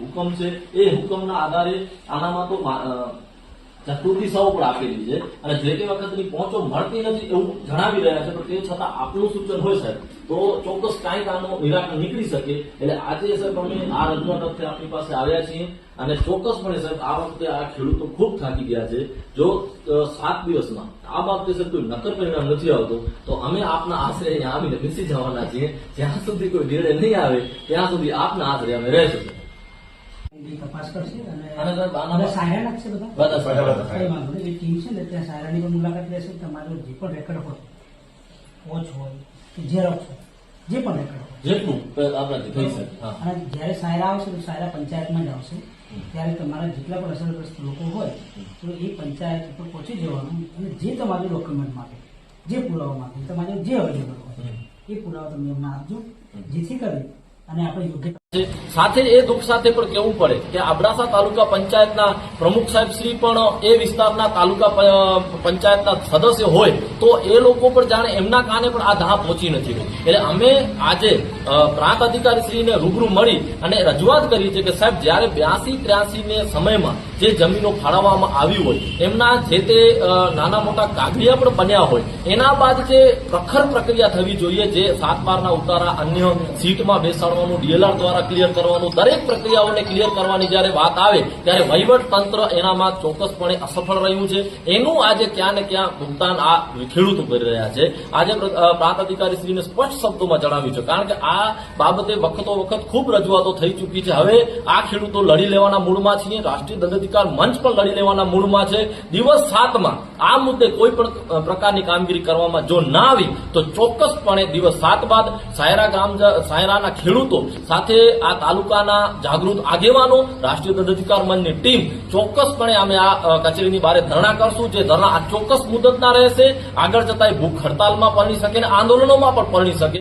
હુકમ છે, એ હુકમના આધારે આનામાં તો ચતુર્થી સૌ પણ આપેલી છે. અને જે તે વખતની પહોંચો મળતી નથી એવું જણાવી રહ્યા છે, પણ તે છતાં આપનું સૂચન હોય સાહેબ, તો ચોક્કસ કાંઈક આનું નિરાકરણ નીકળી શકે. એટલે આજે સાહેબ અમે આ રજૂઆત વખતે આપણી પાસે આવ્યા છીએ. અને ચોક્કસપણે સાહેબ આ વખતે આ ખેડૂતો ખૂબ થાકી ગયા છે. જો સાત દિવસમાં, આ બાબતે સાહેબ કોઈ નક્કર પરિણામ નથી આવતો, તો અમે આપના આશરે અહીંયા આવીને બેસી જવાના છીએ. જ્યાં સુધી કોઈ નિર્ણય નહીં આવે, ત્યાં સુધી આપના આશરે અમે રહેશું એની તપાસ અને અને સાહેબ આના- બધા સાયરા છે બધા? બધા કઈ વાંધો નહીં. એ ટીમ છે ને ત્યાં સાયરાની પણ મુલાકાત લેશે. તમારો જે પણ રેકોર્ડ હોય વોચ હોય કે ઝેરોક્સ હોય જે પણ રેકોર્ડ હોય. જેટલું આપણાથી થઈ શકે અને જ્યારે સાયરા આવશે તો સાયરા પંચાયતમાં જ આવશે. ત્યારે તમારા જેટલા પણ અસરગ્રસ્ત લોકો હોય તો એ પંચાયત ઉપર પહોંચી જવાનું અને જે તમારું ડોક્યુમેન્ટ માટે જે પુરાવા માટે તમારે જે અવેલેબલ હોય એ પુરાવા તમે એમને આપજો. જેથી કરી અને આપણે યોગ્ય. સાથે એ દુઃખ સાથે પણ કેવું પડે કે અબડાસા તાલુકા પંચાયતના પ્રમુખ સાહેબ શ્રી પણ એ વિસ્તારના તાલુકા પંચાયતના સદસ્ય હોય તો એ લોકો પણ જાણે એમના કાને પણ આ ધા પહોંચી નથી એટલે અમે આજે પ્રાંત અધિકારી શ્રીને રૂબરૂ મળી અને રજૂઆત કરી છે કે સાહેબ જ્યારે બ્યાસી ત્ર્યાસી ને સમયમાં જે જમીનો ફાળવવામાં આવી હોય, એમના જે તે નાના મોટા કાગળિયા પણ બન્યા હોય, એના બાદ જે પ્રખર પ્રક્રિયા થવી જોઈએ, જે સાત બારના ઉતારા અન્ય સીટમાં બેસાડવાનું, ડીએલઆર દ્વારા ક્લિયર કરવાનું, દરેક પ્રક્રિયાઓને ક્લિયર કરવાની જ્યારે વાત આવે, ત્યારે વહીવટ તંત્ર એનામાં ચોક્કસપણે અસફળ રહ્યું છે. એનું આજે ક્યાં ને ક્યાં ભુગતાન આ ખેડૂતો કરી રહ્યા છે. આજે પ્ર- પ્રાંત અધિકારી શ્રીને સ્પષ્ટ શબ્દોમાં જણાવ્યું છે. કારણ કે આ બાબતે વખતો વખત ખૂબ રજૂઆતો થઈ ચૂકી છે. હવે આ ખેડૂતો લડી લેવાના મૂળમાં છીએ. રાષ્ટ્રીય દંડાધિકાર મંચ પણ લડી લેવાના મૂળમાં છે. દિવસ સાતમાં આ મુદ્દે કોઈ પણ પ્રકારની કામગીરી કરવામાં જો ના આવી, તો ચોક્કસપણે દિવસ સાત બાદ સાયરા ગામ સાયરાના ખેડૂતો સાથે આ તાલુકાના જાગૃત આગેવાનો, રાષ્ટ્રીય દંડાધિકાર મંચની ટીમ ચોક્કસપણે અમે આ કચેરીની બહાર ધરણા કરશું. જે ધરણા આ ચોક્કસ મુદતના રહેશે, આગળ જતા ભૂખ હડતાલમાં પરણી શકે અને આંદોલનોમાં પણ પરણી શકે.